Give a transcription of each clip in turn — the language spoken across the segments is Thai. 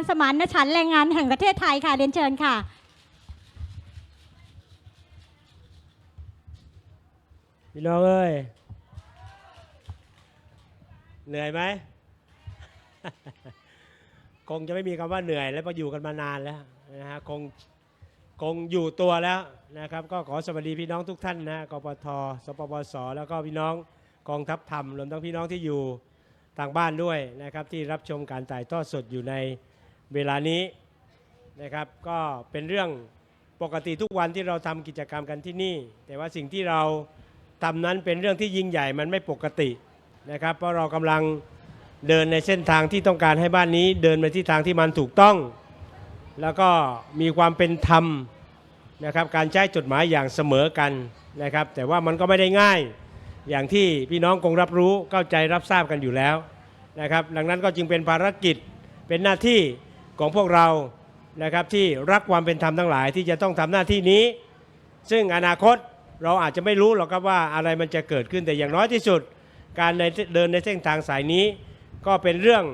านสมานฉันแรงงานแห่งประเทศไทยค่ะเรียนเชิญค่ะ พี่น้องเอ้ย เหนื่อยไหม คงจะไม่มีคำว่าเหนื่อยแล้วพราอยู่กันมานานแล้วนะฮะคงคงอยู่ตัวแล้วนะครับ ก็ขอสวัสดีพี่น้องทุกท่านนะกปทสปปส แล้วก็พี่น้องกองทัพธรรมรวมทั้งพี่น้องที่อยู่ทางบ้านด้วยนะครับที่รับชมการถ่ายทอดสดอยู่ใน เวลานี้นะครับก็เป็นเรื่องปกติทุกวันที่เราทำกิจกรรมกันที่นี่ แต่ว่าสิ่งที่เราทำนั้นเป็นเรื่องที่ยิ่งใหญ่มันไม่ปกตินะครับ เพราะเรากำลังเดินในเส้นทางที่ต้องการให้บ้านนี้ เดินไปที่ทางที่มันถูกต้อง แล้วก็มีความเป็นธรรมนะครับการใช้จดหมายอย่างเสมอกันนะครับ แต่ว่ามันก็ไม่ได้ง่ายอย่างที่พี่น้องคงรับรู้เข้าใจรับทราบกันอยู่แล้วนะครับ ดังนั้นก็จึงเป็นภารกิจเป็นหน้าที่ ของพวกเรานะครับที่รักความเป็นธรรมทั้งหลายที่จะต้องทำหน้าที่นี้ ซึ่งอนาคตเราอาจจะไม่รู้หรอกครับว่าอะไรมันจะเกิดขึ้นแต่อย่างน้อยที่สุด การเดินในเส้นทางสายนี้ ก็เป็นเรื่อง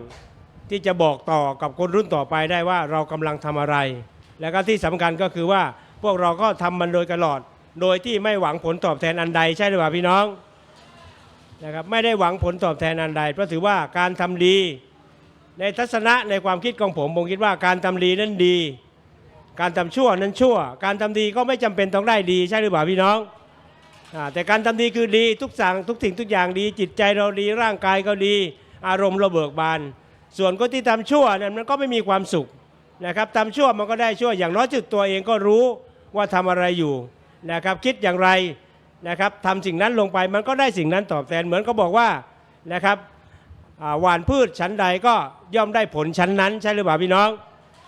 ที่จะบอกต่อกับคนรุ่นต่อไปได้ว่าเรากำลังทำอะไร แล้วก็ที่สำคัญก็คือว่าพวกเราก็ทำมันโดยตลอด โดยที่ไม่หวังผลตอบแทนอันใดใช่หรือเปล่าพี่น้องนะครับไม่ได้หวังผลตอบแทนอันใดเพราะถือว่าการทำดี ในทัศนะในความคิดของผมผมคิดว่าการทำดีนั้นดี การทำชั่วนั้นชั่ว การทำดีก็ไม่จำเป็นต้องได้ดีใช่หรือเปล่าพี่น้องอแต่การทำดีคือดีทุกสั่งทุกสิ่งทุกอย่างดี จิตใจเราดีร่างกายก็ดี อารมณ์เราเบิกบาน ส่วนคนที่ทำชั่วนั้นมันก็ไม่มีความสุขนะครับทำชั่วมันก็ได้ชั่วอย่างน้อยจุดตัวเองก็รู้ว่าทำอะไรอยู่นะครับคิดอย่างไรนะครับทำสิ่งนั้นลงไปมันก็ได้สิ่งนั้นตอบแทนเหมือนก็บอกว่านะครับ หวานพืชชั้นใดก็ย่อมได้ผลชั้นนั้นใช่หรือเปล่าพี่น้อง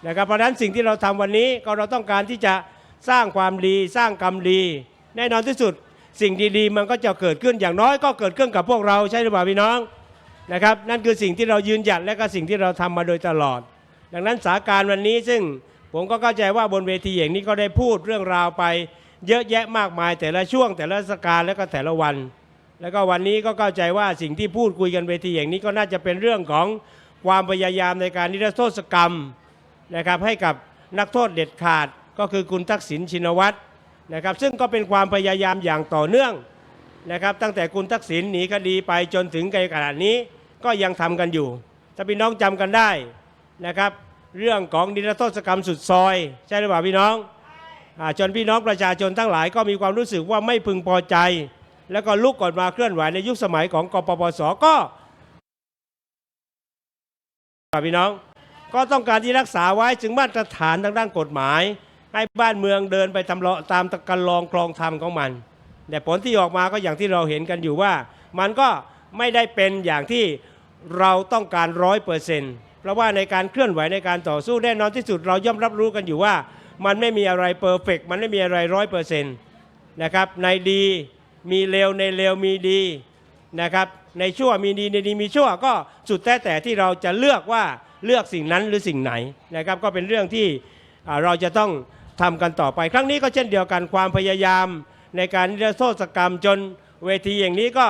นะครับเพราะฉะนั้นสิ่งที่เราทำวันนี้ก็เราต้องการที่จะสร้างความดีสร้างกรรมดี แน่นอนที่สุดสิ่งดีๆ มันก็จะเกิดขึ้นอย่างน้อยก็เกิดขึ้นกับพวกเราใช่หรือเปล่าพี่น้องนะครับนั่นคือสิ่งที่เรายืนหยัดและก็สิ่งที่เราทำมาโดยตลอด ดังนั้นสาการวันนี้ซึ่งผมก็เข้าใจว่าบนเวทีอย่างนี้ก็ได้พูดเรื่องราวไป เยอะแยะมากมายแต่ละช่วงแต่ละสการและก็แต่ละวัน แล้วก็วันนี้ก็เข้าใจว่าสิ่งที่พูดคุยกันเวทีอย่างนี้ก็น่าจะเป็นเรื่องของความพยายามในการนิรโทษกรรมนะครับให้กับนักโทษเด็ดขาดก็คือคุณทักษิณชินวัตรนะครับซึ่งก็เป็นความพยายามอย่างต่อเนื่องนะครับตั้งแต่คุณทักษิณหนีคดีไปจนถึงในขณะนี้ก็ยังทำกันอยู่ ถ้าพี่น้องจำกันได้นะครับ เรื่องของนิรโทษกรรมสุดซอย ใช่หรือเปล่าพี่น้องจนพี่น้องประชาชนทั้งหลายก็มีความรู้สึกว่าไม่พึงพอใจ แล้วก็ลุกก่อนมาเคลื่อนไหวในยุคสมัยของกปปสก็พี่น้อง ก็ต้องการที่รักษาไว้ถึงมาตรฐานทางด้านกฎหมาย ให้บ้านเมืองเดินไปตามตามกันลองคลองธรรมของมัน แต่ผลที่ออกมาก็อย่างที่เราเห็นกันอยู่ว่า มันก็ไม่ได้เป็นอย่างที่เราต้องการร้อยเปอร์เซ็นต์เพราะว่าในการเคลื่อนไหวในการต่อสู้แน่นอนที่สุดเราย่อมรับรู้กันอยู่ว่า มันไม่มีอะไรเพอร์เฟกมันไม่มีอะไรร้อยเปอร์เซ็นต์นะครับในดี มีเลวในเลวมีดีนะครับ ในชั่วมีดีในดีมีชั่วก็สุดแท้แต่ที่เราจะเลือกว่าเลือกสิ่งนั้นหรือสิ่งไหนนะครับ ก็เป็นเรื่องที่เราจะต้องทำกันต่อไป ครั้งนี้ก็เช่นเดียวกันความพยายามในการนิรโทษกรรมจนเวทีอย่างนี้ก็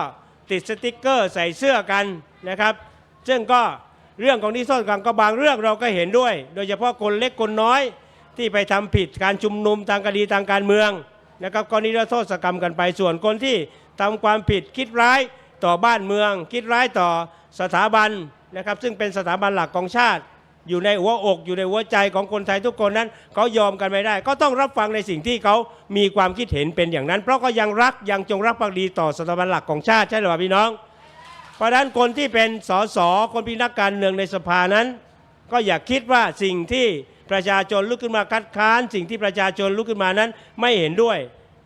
ติดสติกเกอร์ใส่เสื้อกันนะครับ ซึ่งก็เรื่องของนิรโทษกรรมก็บางเรื่องเราก็เห็นด้วย โดยเฉพาะคนเล็กคนน้อยที่ไปทำผิดการชุมนุมทางคดีทางการเมือง นะครับก็นิรโทษกรรมกันไปส่วนคนที่ทำความผิดคิดร้ายต่อบ้านเมือง คิดร้ายต่อสถาบันนะครับ ซึ่งเป็นสถาบันหลักของชาติ อยู่ในหัวอกอยู่ในหัวใจของคนไทยทุกคนนั้นเขายอมกันไม่ได้ ก็ต้องรับฟังในสิ่งที่เขามีความคิดเห็นเป็นอย่างนั้น เพราะก็ยังรักยังจงรักภักดีต่อสถาบันหลักของชาติใช่หรือเปล่าพี่น้อง เพราะฉะนั้นคนที่เป็นสสคนเป็นนักการเมืองในสภานั้น ก็อย่าคิดว่าสิ่งที่ ประชาชนลุกขึ้นมาคัดค้าน สิ่งที่ประชาชนลุกขึ้นมานั้นไม่เห็นด้วย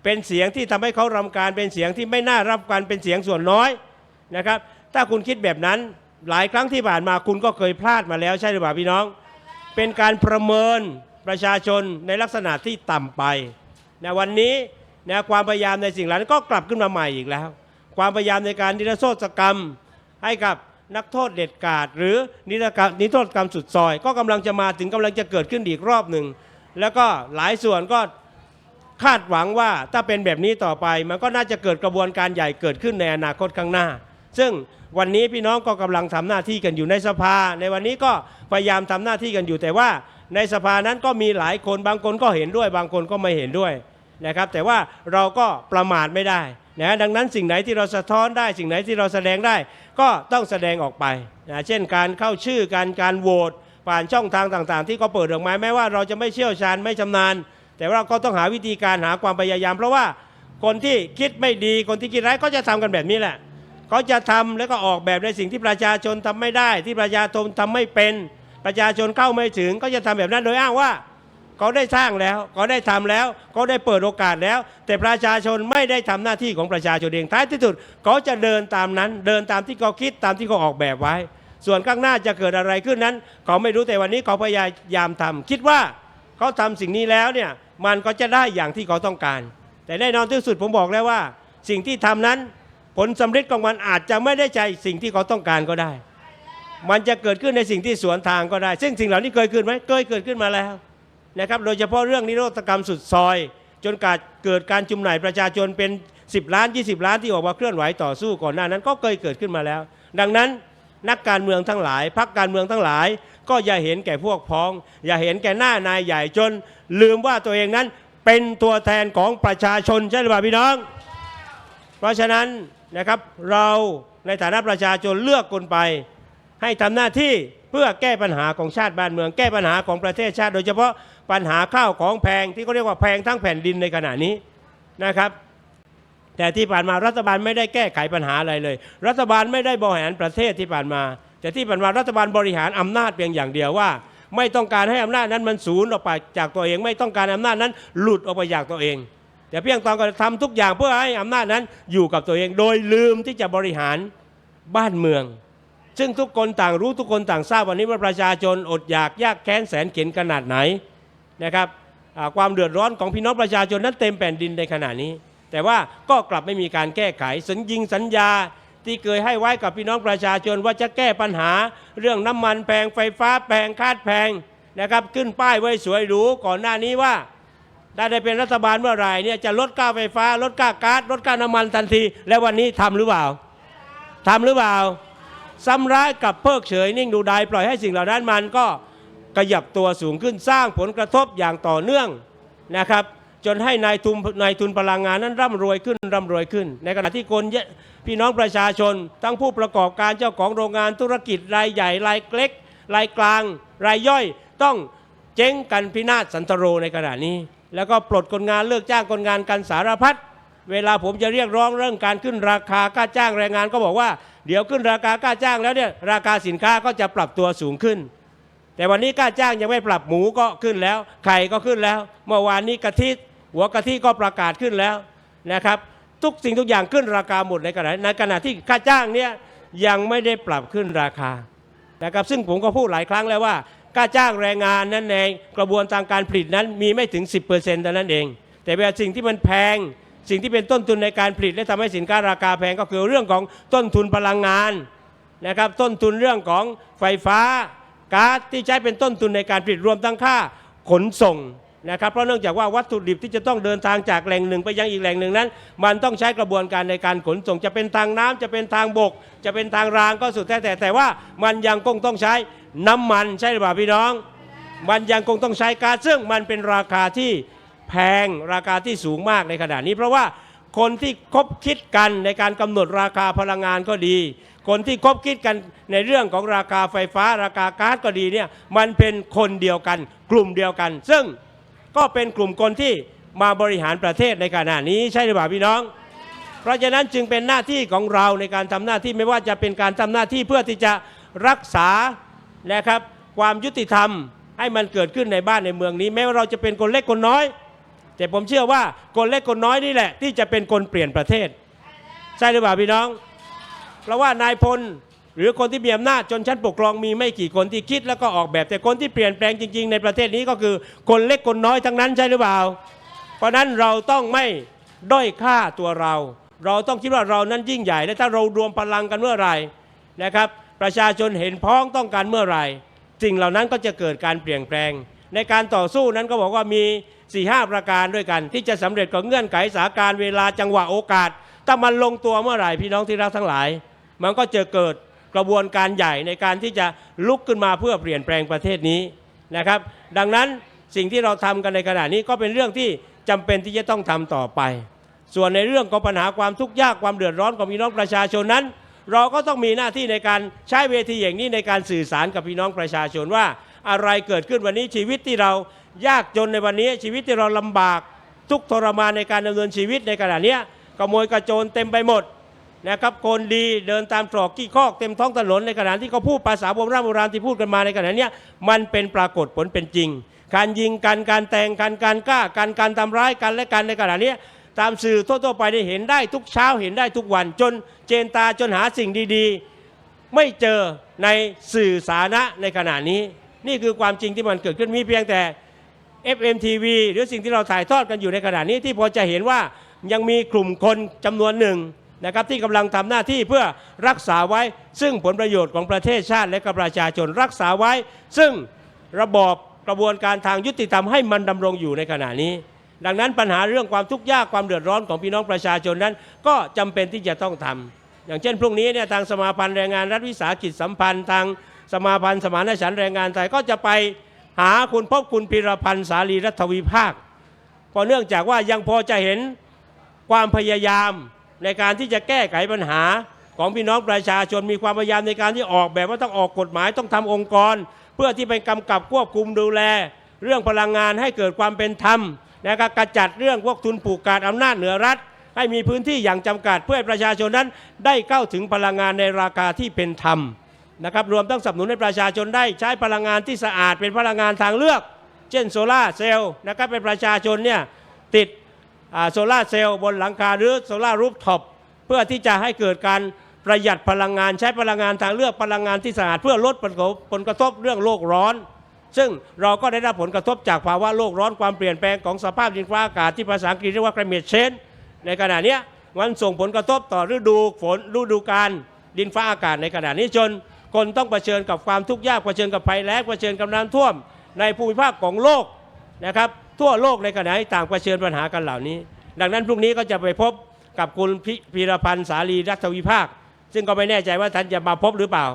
เป็นเสียงที่ทำให้เขารำการเป็นเสียงที่ไม่น่ารับการเป็นเสียงส่วนน้อยนะครับ ถ้าคุณคิดแบบนั้นหลายครั้งที่ผ่านมาคุณก็เคยพลาดมาแล้วใช่หรือเปล่าพี่น้อง เป็นการประเมินประชาชนในลักษณะที่ต่ำไปนะวันนี้นะความพยายามในสิ่งเหล่านั้นก็กลับขึ้นมาใหม่อีกแล้ว ความพยายามในการนิรโทษกรรมให้กับ นักโทษเด็ดขาด หรือนิรกรรมนิโทษกรรมสุดซอย ก็กำลังจะมาถึงกำลังจะเกิดขึ้นอีกรอบหนึ่ง แล้วก็หลายส่วนก็คาดหวังว่าถ้าเป็นแบบนี้ต่อไป มันก็น่าจะเกิดกระบวนการใหญ่เกิดขึ้นในอนาคตข้างหน้า ซึ่งวันนี้พี่น้องก็กำลังทำหน้าที่กันอยู่ในสภา ในวันนี้ก็พยายามทำหน้าที่กันอยู่ แต่ว่าในสภานั้นก็มีหลายคนบางคนก็เห็นด้วย บางคนก็ไม่เห็นด้วยนะครับ แต่ว่าเราก็ประมาทไม่ได้นะดังนั้นสิ่งไหนที่เราสะท้อนได้ สิ่งไหนที่เราแสดงได้ ก็ต้องแสดงออกไปนะเช่นการเข้าชื่อการการโหวตผ่านช่องทางต่างๆ ที่ก็เปิดออกมาแม้ว่าเราจะไม่เชี่ยวชาญไม่ชำนาญ แต่ว่าก็ต้องหาวิธีการหาความพยายาม เพราะว่าคนที่คิดไม่ดีคนที่คิดร้ายก็จะทำกันแบบนี้แหละเขาจะทำแล้วก็ออกแบบในสิ่งที่ประชาชนทำไม่ได้ ที่ประชาชนทำไม่เป็น ประชาชนเข้าไม่ถึง ก็จะทำแบบนั้นโดยอ้างว่า เขาได้สร้างแล้วเขาได้ทำแล้วเขาได้เปิดโอกาสแล้ว แต่ประชาชนไม่ได้ทำหน้าที่ของประชาชนเองท้ายที่สุดเขาจะเดินตามนั้น เดินตามที่เขาคิดตามที่เขาออกแบบไว้ ส่วนข้างหน้าจะเกิดอะไรขึ้นนั้นเขาไม่รู้แต่วันนี้เขาพยายามทำคิดว่าเขาทำสิ่งนี้แล้วเนี่ยมันก็จะได้อย่างที่เขาต้องการ แต่แน่นอนที่สุดผมบอกแล้วว่า สิ่งที่ทำนั้นผลสำเร็จของมันอาจจะไม่ได้ใจสิ่งที่เขาต้องการก็ได้ มันจะเกิดขึ้นในสิ่งที่สวนทางก็ได้ ซึ่งสิ่งเหล่านี้เคยเกิดไหมเคยเกิดขึ้นมาแล้ว นะครับโดยเฉพาะเรื่องนิโรธกรรมสุดซอย จนการเกิดการจุมหน่ายประชาชนเป็น 10 ล้าน 20 ล้านที่ออกมาเคลื่อนไหวต่อสู้ก่อนหน้านั้นก็เคยเกิดขึ้นมาแล้ว ดังนั้นนักการเมืองทั้งหลายพักการเมืองทั้งหลาย ก็อย่าเห็นแก่พวกพ้อง อย่าเห็นแก่หน้านายใหญ่จน ลืมว่าตัวเองนั้นเป็นตัวแทนของประชาชนใช่หรือเปล่าพี่น้อง เพราะฉะนั้นนะครับเราในฐานะประชาชนเลือกคนไป ให้ทำหน้าที่ เพื่อแก้ปัญหาของชาติบ้านเมือง แก้ปัญหาของประเทศชาติ โดยเฉพาะปัญหาข้าวของแพงที่เขาเรียกว่าแพงทั้งแผ่นดินในขณะนี้นะครับ แต่ที่ผ่านมารัฐบาลไม่ได้แก้ไขปัญหาอะไรเลย รัฐบาลไม่ได้บริหารประเทศที่ผ่านมา แต่ที่ผ่านมารัฐบาลบริหารอำนาจเพียงอย่างเดียวว่า ไม่ต้องการให้อำนาจนั้นมันสูญออกไปจากตัวเอง ไม่ต้องการอำนาจนั้นหลุดออกไปจากตัวเองแต่เพียงตองการทำทุกอย่างเพื่อให้อำนาจนั้นอยู่กับตัวเอง โดยลืมที่จะบริหารบ้านเมือง ซึ่งทุกคนต่างรู้ทุกคนต่างทราบวันนี้ว่าประชาชนอดอยากยากแค้นแสนเข็นขนาดไหนนะครับความเดือดร้อนของพี่น้องประชาชนนั้นเต็มแผ่นดินในขณะนี้ แต่ว่าก็กลับไม่มีการแก้ไขสัญญิงสัญญาที่เคยให้ไว้กับพี่น้องประชาชนว่าจะแก้ปัญหา เรื่องน้ำมันแพงไฟฟ้าแพงคาดแพงนะครับขึ้นป้ายไว้สวยหรูก่อนหน้านี้ว่าถ้ได้เป็นรัฐบาลเมื่อไหร่เนี่ยจะลดค่าไฟฟ้า ลดค่าก๊าซลดค่าน้ำมันทันที และวันนี้ทำหรือเปล่าทำหรือเปล่า ซ้ำร้ายกับเพิกเฉยนิ่งดูดายปล่อยให้สิ่งเหล่านั้นมันก็ขยับตัวสูงขึ้นสร้างผลกระทบอย่างต่อเนื่องนะครับจนให้นายทุนนายทุนพลังงานนั้นร่ำรวยขึ้นร่ำรวยขึ้น ในขณะที่คนพี่น้องประชาชน ทั้งผู้ประกอบการเจ้าของโรงงานธุรกิจรายใหญ่รายเล็ก รายกลาง รายย่อย ต้องเจ๊งกันพินาศสันตโรในขณะนี้ แล้วก็ปลดคนงานเลิกจ้างคนงานกันสารพัดเวลาผมจะเรียกร้องเรื่องการขึ้นราคาค่าจ้างแรงงานก็บอกว่า เดี๋ยวขึ้นราคาค่าจ้างแล้วเนี่ยราคาสินค้าก็จะปรับตัวสูงขึ้น แต่วันนี้ค่าจ้างยังไม่ปรับหมูก็ขึ้นแล้ว ไข่ก็ขึ้นแล้ว เมื่อวานนี้กะทิหัวกะทิก็ประกาศขึ้นแล้วนะครับ ทุกสิ่งทุกอย่างขึ้นราคาหมดในขณะในขณะที่ค่าจ้างเนี่ยยังไม่ได้ปรับขึ้นราคานะครับซึ่งผมก็พูดหลายครั้งแล้วว่าค่าจ้างแรงงานนั้นเองกระบวนการการผลิตนั้นมีไม่ถึง 10%เท่านั้นเอง แต่เวลาสิ่งที่มันแพง สิ่งที่เป็นต้นทุนในการผลิต และทำให้สินค้าราคาแพงก็คือเรื่องของต้นทุนพลังงานนะครับต้นทุนเรื่องของไฟฟ้าก๊าซที่ใช้เป็นต้นทุนในการผลิตรวมทั้งค่าขนส่งนะครับเพราะเนื่องจากว่าวัตถุดิบที่จะต้องเดินทางจากแหล่งหนึ่งไปยังอีกแหล่งหนึ่งนั้น มันต้องใช้กระบวนการในการขนส่ง จะเป็นทางน้ำจะเป็นทางบก จะเป็นทางรางก็สุดแท้แต่แต่ว่ามันยังคงต้องใช้น้ำมันใช่หรือเปล่าพี่น้อง มันยังคงต้องใช้ก๊าซซึ่งมันเป็นราคาที่ พงราคาที่สูงมากในขณะนี้ เพราะว่าคนที่คบคิดกันในการกำหนดราคาพลังงานก็ดี คนที่คบคิดกันในเรื่องของราคาไฟฟ้า ราคาก๊าซก็ดีเนี่ยมันเป็นคนเดียวกัน กลุ่มเดียวกัน ซึ่งก็เป็นกลุ่มคนที่มาบริหารประเทศในขณะนี้ใช่หรือเปล่าพี่น้อง เพราะฉะนั้นจึงเป็นหน้าที่ของเราในการทำหน้าที่ไม่ว่าจะเป็นการทำหน้าที่เพื่อที่จะรักษานะครับความยุติธรรมให้มันเกิดขึ้นในบ้านในเมืองนี้ แม้ว่าเราจะเป็นคนเล็กคนน้อย แต่ผมเชื่อว่าคนเล็กคนน้อยนี่แหละ ที่จะเป็นคนเปลี่ยนประเทศ ใช่หรือเปล่าพี่น้อง เพราะว่านายพลหรือคนที่มีอำนาจจนชั้นปกครองมีไม่กี่คนที่คิดแล้วก็ออกแบบ แต่คนที่เปลี่ยนแปลงจริง ๆ ในประเทศนี้ก็คือคนเล็กคนน้อยทั้งนั้นใช่หรือเปล่า เพราะฉะนั้นเราต้องไม่ด้อยค่าตัวเรา เราต้องคิดว่าเรานั้นยิ่งใหญ่ และถ้าเรารวมพลังกันเมื่อไหร่นะครับ ประชาชนเห็นพ้องต้องการเมื่อไหร่สิ่งเหล่านั้นก็จะเกิดการเปลี่ยนแปลง ในการต่อสู้นั้นก็บอกว่ามี 4ีหประการด้วยกัน ที่จะสำเร็จกับเงื่อนไขสาการเวลาจังหวะโอกาส ถ้ามันลงตัวเมื่อไหร่พี่น้องที่รักทั้งหลาย มันก็จะเกิดกระบวนการใหญ่ในการที่จะลุกขึ้นมาเพื่อเปลี่ยนแปลงประเทศนี้นะครับ ดังนั้นสิ่งที่เราทำกันในขณะนี้ก็เป็นเรื่องที่จำเป็นที่จะต้องทำต่อไป ส่วนในเรื่องของปัญหาความทุกข์ยากความเดือดร้อนของพี่น้องประชาชนนั้น เราก็ต้องมีหน้าที่ในการใช้เวทีอย่างนี้ในการสื่อสารกับพี่น้องประชาชนว่า อะไรเกิดขึ้นวันนี้ชีวิตที่เรายากจนในวันนี้ชีวิตที่เราลำบากทุกทรมานในการดำเนินชีวิตในขณะนี้ขโมยกระโจนเต็มไปหมดนะครับคนดีเดินตามตรอกกี้คอกเต็มท้องถนนในขณะที่เขาพูดภาษาโบราณโบราณที่พูดกันมาในขณะนี้มันเป็นปรากฏผลเป็นจริง การยิงกันการแต่งกันการกล้ากันการทำร้ายกันและกันในขณะนี้ตามสื่อทั่วๆไปได้เห็นได้ทุกเช้าเห็นได้ทุกวัน จนเจนตาจนหาสิ่งดีๆ ไม่เจอในสื่อสาธารณะในขณะนี้ นี่คือความจริงที่มันเกิดขึ้นมีเพียงแต่ FMTV หรือสิ่งที่เราถ่ายทอดกันอยู่ในขณะนี้ที่พอจะเห็นว่ายังมีกลุ่มคนจำนวนหนึ่งนะครับที่กำลังทำหน้าที่เพื่อรักษาไว้ ซึ่งผลประโยชน์ของประเทศชาติและกับประชาชนรักษาไว้ ซึ่งระบอบกระบวนการทางยุติธรรมให้มันดำรงอยู่ในขณะนี้ ดังนั้นปัญหาเรื่องความทุกข์ยากความเดือดร้อนของพี่น้องประชาชนนั้น ก็จำเป็นที่จะต้องทำอย่างเช่นพรุ่งนี้เนี่ยทางสมาพันธ์แรงงานรัฐวิสาหกิจสัมพันธ์ทาง สมาพันธ์สมานฉันท์แรงงานไทยก็จะไปหาคุณพบคุณพิรพันธ์สาลีรัฐวิภาคเพราะเนื่องจากว่ายังพอจะเห็นความพยายามในการที่จะแก้ไขปัญหาของพี่น้องประชาชนมีความพยายามในการที่ออกแบบว่าต้องออกกฎหมายต้องทำองค์กร เพื่อที่ไปกำกับควบคุมดูแล เรื่องพลังงานให้เกิดความเป็นธรรมนะครับกระจัดเรื่องพวกทุนผูกขาดอำนาจเหนือรัฐ ให้มีพื้นที่อย่างจำกัดเพื่อให้ประชาชนนั้นได้เข้าถึงพลังงานในราคาที่เป็นธรรม นะครับรวมทั้งสนับสนุนให้ประชาชนได้ใช้พลังงานที่สะอาดเป็นพลังงานทางเลือก เช่นโซลาเซลล์นะครับเป็นประชาชนเนี่ยติดโซลาเซลล์บนหลังคาหรือโซลาร์รูฟท็อปเพื่อที่จะให้เกิดการประหยัดพลังงานใช้พลังงานทางเลือกพลังงานที่สะอาดเพื่อลดผลกระทบผลกระทบเรื่องโลกร้อน ซึ่งเราก็ได้รับผลกระทบจากภาวะโลกร้อนความเปลี่ยนแปลงของสภาพดินฟ้าอากาศที่ภาษาอังกฤษเรียกว่า climate change ในขณะนี้มันส่งผลกระทบต่อฤดูฝนฤดูกาลดินฟ้าอากาศในขณะนี้จน คนต้องเผชิญกับความทุกข์ยากเผชิญกับภัยแล้งเผชิญกับน้ำท่วม ในภูมิภาคของโลกนะครับ ทั่วโลกในขณะนี้ต่างเผชิญปัญหากันเหล่านี้ ดังนั้นพรุ่งนี้ก็จะไปพบกับคุณพิพีรพันธ์สาลีรัฐวิภาค ซึ่งก็ไม่แน่ใจว่าท่านจะมาพบหรือเปล่า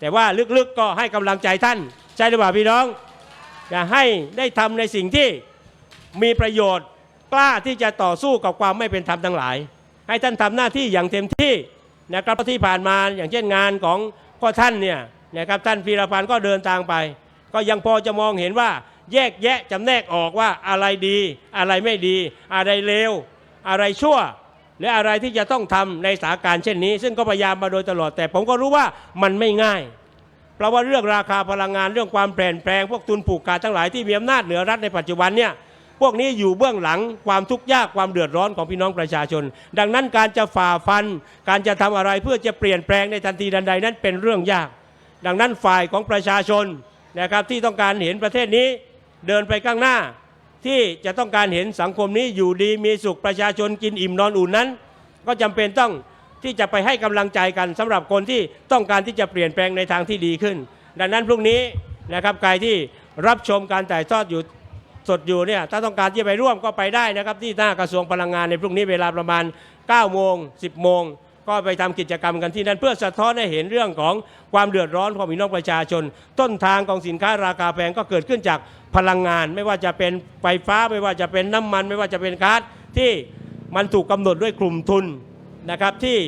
แต่ว่าลึกๆก็ให้กำลังใจท่าน ใช่หรือเปล่าพี่น้องอย่าให้ได้ทำในสิ่งที่มีประโยชน์กล้าที่จะต่อสู้กับความไม่เป็นธรรมทั้งหลาย ให้ท่านทำหน้าที่อย่างเต็มที่นะครับเพราะที่ผ่านมาอย่างเช่นงานของ พ่อท่านเนี่ยนะครับท่านพีรพันธ์ก็เดินทางไป ก็ยังพอจะมองเห็นว่าแยกแยะจำแนกออกว่าอะไรดี อะไรไม่ดี อะไรเลวอะไรชั่วและอะไรที่จะต้องทำในสถานการณ์เช่นนี้ ซึ่งก็พยายามมาโดยตลอด แต่ผมก็รู้ว่ามันไม่ง่าย เพราะว่าเรื่องราคาพลังงานเรื่องความเปลี่ยนแปลงพวกทุนผูกขาดทั้งหลายที่มีอำนาจเหนือรัฐในปัจจุบันเนี่ย พวกนี้อยู่เบื้องหลังความทุกข์ยากความเดือดร้อนของพี่น้องประชาชน ดังนั้นการจะฝ่าฟัน การจะทำอะไรเพื่อจะเปลี่ยนแปลงในทันทีทันใดนั้นเป็นเรื่องยาก ดังนั้นฝ่ายของประชาชนนะครับที่ต้องการเห็นประเทศนี้เดินไปข้างหน้า ที่จะต้องการเห็นสังคมนี้อยู่ดีมีสุขประชาชนกินอิ่มนอนอุ่นนั้น ก็จำเป็นต้องที่จะไปให้กำลังใจกันสำหรับคนที่ต้องการที่จะเปลี่ยนแปลงในทางที่ดีขึ้น ดังนั้นพรุ่งนี้นะครับใครที่รับชมการถ่ายทอดอยู่ สดอยู่เนี่ยถ้าต้องการที่จะไปร่วมก็ไปได้นะครับ ที่หน้ากระทรวงพลังงานในพรุ่งนี้เวลาประมาณ 9 โมง 10 โมง ก็ไปทำกิจกรรมกันที่นั่น เพื่อสะท้อนให้เห็นเรื่องของความเดือดร้อนของพี่น้องประชาชน ต้นทางของสินค้าราคาแพงก็เกิดขึ้นจากพลังงาน ไม่ว่าจะเป็นไฟฟ้าไม่ว่าจะเป็นน้ำมัน ไม่ว่าจะเป็นก๊าซที่มันถูกกำหนดด้วยกลุ่มทุนนะครับที่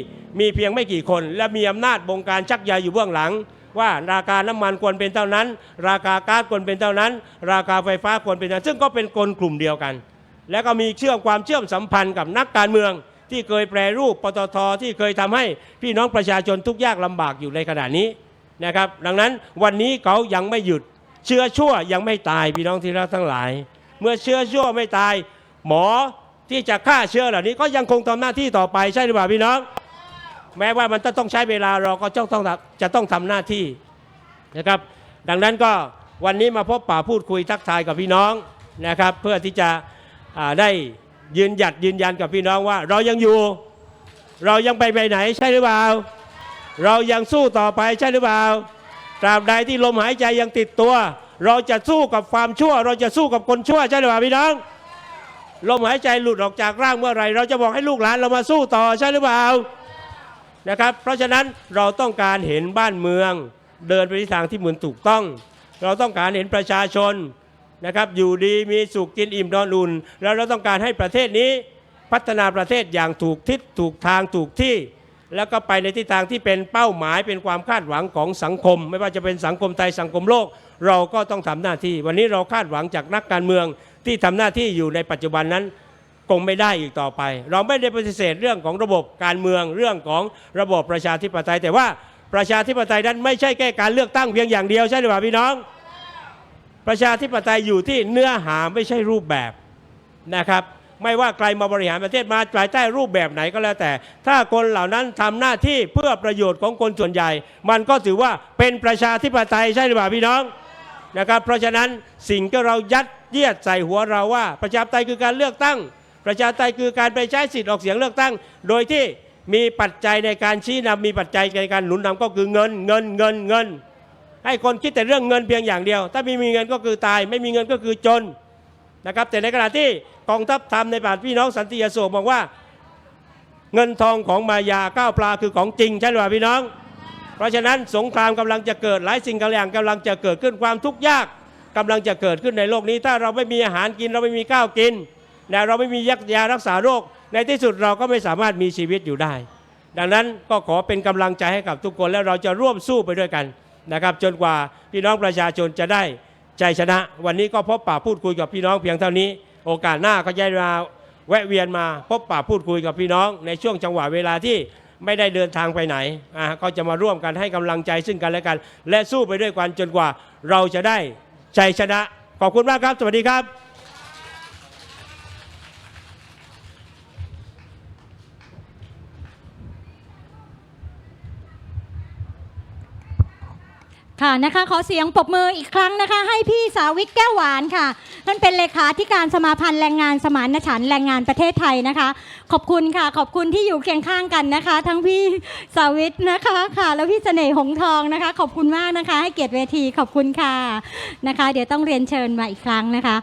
มีเพียงไม่กี่คน และมีอำนาจบงการชักใยอยู่เบื้องหลัง ว่าราคาน้ำมันควรเป็นเท่านั้น ราคาก๊าซควรเป็นเท่านั้น ราคาไฟฟ้าควรเป็นเท่านั้น ซึ่งก็เป็นกลกลุ่มเดียวกัน แล้วก็มีเชื่อมความเชื่อมสัมพันธ์กับนักการเมือง ที่เคยแปรรูปปตทที่เคยทำให้พี่น้องประชาชนทุกยากลำบากอยู่ในขณะนี้นะครับดังนั้นวันนี้เขายังไม่หยุด เชื้อชั่วยังไม่ตายพี่น้องที่รักทั้งหลาย เมื่อเชื้อชั่วไม่ตาย หมอที่จะฆ่าเชื้อเหล่านี้ก็ยังคงทำหน้าที่ต่อไปใช่หรือเปล่าพี่น้อง แม้ว่ามันจะต้องใช้เวลาเราก็จะต้องจะต้องทำหน้าที่นะครับ ดังนั้นก็วันนี้มาพบป่าพูดคุยทักทายกับพี่น้องนะครับ เพื่อที่จะได้ยืนหยัดยืนยันกับพี่น้องว่า เรายังอยู่ เรายังไปไปไหนใช่หรือเปล่า เรายังสู้ต่อไปใช่หรือเปล่าตราบใดที่ลมหายใจยังติดตัว เราจะสู้กับความชั่ว เราจะสู้กับคนชั่วใช่หรือเปล่าพี่น้องลมหายใจหลุดออกจากร่างเมื่อไรเราจะบอกให้ลูกหลานเรามาสู้ต่อใช่หรือเปล่า นะครับ เพราะฉะนั้นเราต้องการเห็นบ้านเมือง เดินไปในทางที่เหมือนถูกต้อง เราต้องการเห็นประชาชนนะครับอยู่ดีมีสุขกินอิ่มนอนอุ่น แล้วเราต้องการให้ประเทศนี้พัฒนาประเทศอย่างถูกทิศถูกทางถูกที่ แล้วก็ไปในทิศทางที่เป็นเป้าหมายเป็นความคาดหวังของสังคม ไม่ว่าจะเป็นสังคมไทยสังคมโลก เราก็ต้องทำหน้าที่ วันนี้เราคาดหวังจากนักการเมืองที่ทำหน้าที่อยู่ในปัจจุบันนั้น คงไม่ได้อีกต่อไป เราไม่ได้ปฏิเสธเรื่องของระบบการเมืองเรื่องของระบบประชาธิปไตย แต่ว่าประชาธิปไตยนั้นไม่ใช่แค่การเลือกตั้งเพียงอย่างเดียวใช่หรือเปล่าพี่น้อง ประชาธิปไตยอยู่ที่เนื้อหาไม่ใช่รูปแบบนะครับ ไม่ว่าใครมาบริหารประเทศมาภายใต้รูปแบบไหนก็แล้วแต่ ถ้าคนเหล่านั้นทำหน้าที่เพื่อประโยชน์ของคนส่วนใหญ่ มันก็ถือว่าเป็นประชาธิปไตยใช่หรือเปล่าพี่น้องนะครับ เพราะฉะนั้นสิ่งที่เรายัดเยียดใส่หัวเราว่า ประชาธิปไตยคือการเลือกตั้ง ประชาธิปไตยคือการไปใช้สิทธิ์ออกเสียงเลือกตั้ง โดยที่มีปัจจัยในการชี้นำมีปัจจัยในการหนุนนำก็คือเงินเงินเงินเงิน ให้คนคิดแต่เรื่องเงินเพียงอย่างเดียว ถ้าไม่มีเงินก็คือตาย ไม่มีเงินก็คือจนนะครับแต่ในขณะที่กองทัพทำในป่าพี่น้องสันติอโศกบอกว่า เงินทองของมายาก้าวปลาคือของจริงใช่หรือเปล่าพี่น้อง เพราะฉะนั้นสงครามกำลังจะเกิดหลายสิ่งหลายอย่างกำลังจะเกิดขึ้นความทุกข์ยากกำลังจะเกิดขึ้นในโลกนี้ ถ้าเราไม่มีอาหารกินเราไม่มีข้าวกิน นะเราไม่มียักยารักษาโรค ในที่สุดเราก็ไม่สามารถมีชีวิตอยู่ได้ ดังนั้นก็ขอเป็นกำลังใจให้กับทุกคนแล้วเราจะร่วมสู้ไปด้วยกันนะครับ จนกว่าพี่น้องประชาชนจะได้ใจชนะ วันนี้ก็พบปะพูดคุยกับพี่น้องเพียงเท่านี้ โอกาสหน้าก็จะมาแวะเวียนมาพบปะพูดคุยกับพี่น้อง ในช่วงจังหวะเวลาที่ไม่ได้เดินทางไปไหนอ่าก็จะมาร่วมกันให้กำลังใจซึ่งกันและกัน และสู้ไปด้วยกันจนกว่าเราจะได้ใจชนะ ขอบคุณมากครับ สวัสดีครับ ค่ะนะคะขอเสียงปรบมืออีกครั้งนะคะ ให้พี่สาวิกแก้วหวานค่ะท่านเป็นเลขาธิการสมาพันธ์แรงงานสมานฉันท์แรงงานประเทศไทยนะคะ ขอบคุณค่ะ ขอบคุณที่อยู่เคียงข้างกันนะคะ ทั้งพี่สาวิตนะคะค่ะ แล้วพี่เสน่ห์หงทองนะคะ ขอบคุณมากนะคะ ให้เกียรติเวทีขอบคุณค่ะนะคะ เดี๋ยวต้องเรียนเชิญมาอีกครั้งนะคะ